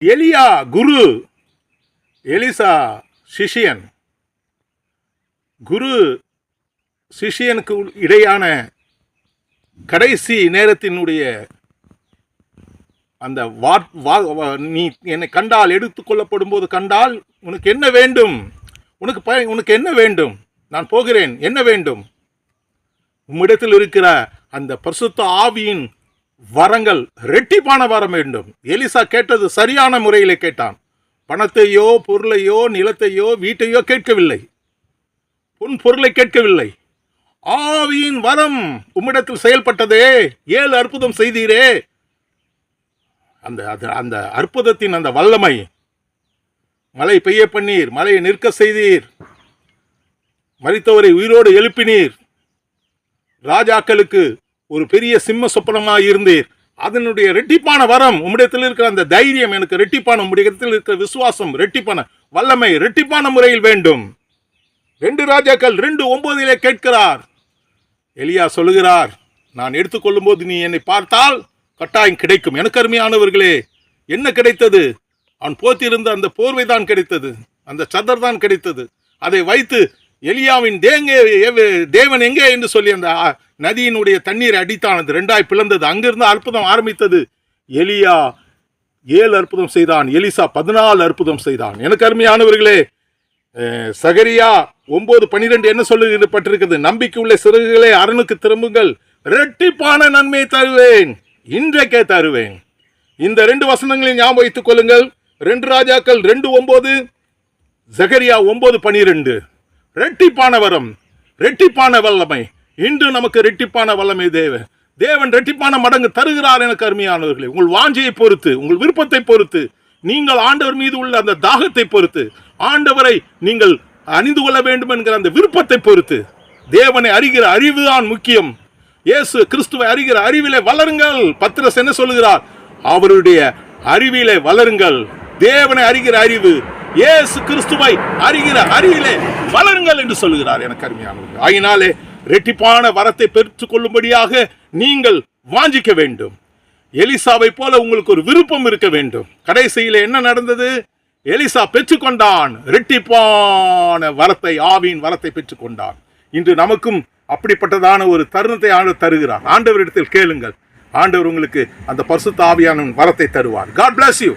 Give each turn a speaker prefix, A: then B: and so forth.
A: எலியா குரு எலிசா சிஷியன். குரு சிஷியனுக்கு இடையான கடைசி நேரத்தினுடைய அந்த வா வா- வா- நீ என்னை கண்டால் எடுத்துக்கொள்ளப்படும் போது கண்டால் உனக்கு என்ன வேண்டும்? உனக்கு ப உனக்கு என்ன வேண்டும்? நான் போகிறேன் என்ன வேண்டும்? உம்மிடத்தில் இருக்கிற அந்த பரிசுத்த ஆவியின் வரங்கள் ரெட்டிப்பான வர வேண்டும். எலிசா கேட்டது சரியான முறையிலே கேட்டான். பணத்தையோ பொருளையோ நிலத்தையோ வீட்டையோ கேட்கவில்லை. உன் பொருளை கேட்கவில்லை. ஆவியின் வரம் உம்மிடத்தில் செயல்பட்டதே. ஏழு அற்புதம் செய்தீரே. அந்த அது- அந்த அற்புதத்தின் அந்த வல்லமை. மழை பெய்ய பண்ணீர் மழையை நிற்க செய்தீர். மறித்தவரை உயிரோடு எழுப்பினீர். ராஜாக்களுக்கு ஒரு பெரிய சிம்ம சொப்பனமாக இருந்தீர். அதனுடைய ரெட்டிப்பான வரம் உம்மிடத்தில் இருக்கிற அந்த தைரியம் எனக்கு ரெட்டிப்பான உம்மிடத்தில் இருக்கிற விசுவாசம் ரெட்டிப்பான வல்லமை ரெட்டிப்பான முறையில் வேண்டும். ரெண்டு ராஜாக்கள் ரெண்டு ஒன்பதிலே கேட்கிறார். எலியா சொல்லுகிறார் நான் எடுத்துக்கொள்ளும் போது நீ என்னை பார்த்தால் கட்டாயம் கிடைக்கும். எனக்கு அருமையானவர்களே என்ன கிடைத்தது? அவன் போத்திருந்த அந்த போர்வை தான் கிடைத்தது. அந்த சதர் தான் கிடைத்தது. அதை வைத்து எலியாவின் தேங்க தேவன் எங்கே என்று சொல்லி அந்த நதியினுடைய தண்ணீரை அடித்தானது. ரெண்டாய் பிளந்தது. அங்கிருந்து அற்புதம் ஆரம்பித்தது. எலியா ஏழு அற்புதம் செய்தான். எலிசா பதினாலு அற்புதம் செய்தான். எனக்கு அருமையானவர்களே சகரியா ஒன்பது பனிரெண்டு என்ன சொல்லப்பட்டிருக்கிறது நம்பிக்கை உள்ள சிறகுகளை அரணுக்கு திரும்புங்கள். ரெட்டிப்பான நன்மை தருவேன். இன்றைக்கே தருவேன். இந்த ரெண்டு வசனங்களையும் ஞாபகம் வைத்துக் கொள்ளுங்கள். ரெண்டு ராஜாக்கள் ரெண்டு ஒன்பது. ஜகரியா ஒன்பது பனிரெண்டு. ரெட்டிப்பானவரம் ரெட்டிப்பான வல்லமை. இன்று நமக்கு ரெட்டிப்பான வல்லமை தேவை. தேவன் ரெட்டிப்பான மடங்கு தருகிறார் எனக்கு அருமையானவர்களே. உங்கள் வாஞ்சியை பொறுத்து உங்கள் விருப்பத்தை பொறுத்து நீங்கள் ஆண்டவர் மீது உள்ள அந்த தாகத்தை பொறுத்து ஆண்டவரை நீங்கள் அணிந்து கொள்ள வேண்டும் என்கிற அந்த விருப்பத்தை பொறுத்து தேவனை அறிகிற அறிவு தான் முக்கியம். இயேசு கிறிஸ்துவை அறிகிற அறிவிலே வளருங்கள். பத்திரஸ் என்ன சொல்லுகிறார்? அவருடைய அறிவிலே வளருங்கள். தேவனை அறிகிற அறிவு இயேசு கிறிஸ்துவை அறிகிற அறியிலே வளருங்கள் என்று சொல்லுகிறார் எனக்கு அருமையானவர்கள். ஆகினாலே ரெட்டிப்பான வரத்தை பெற்றுக் கொள்ளும்படியாக நீங்கள் வாஞ்சிக்க வேண்டும். எலிசாவை போல உங்களுக்கு ஒரு விருப்பம் இருக்க வேண்டும். கடைசியில் என்ன நடந்தது? எலிசா பெற்றுக்கொண்டான். ரெட்டிப்பான வரத்தை ஆவியின் வரத்தை பெற்றுக்கொண்டான். இன்று நமக்கும் அப்படிப்பட்டதான ஒரு தருணத்தை ஆண்டவர் தருகிறார். ஆண்டவரிடத்தில் கேளுங்கள். ஆண்டவர் உங்களுக்கு அந்த பரிசுத்த ஆவியான வரத்தை தருவார். God bless you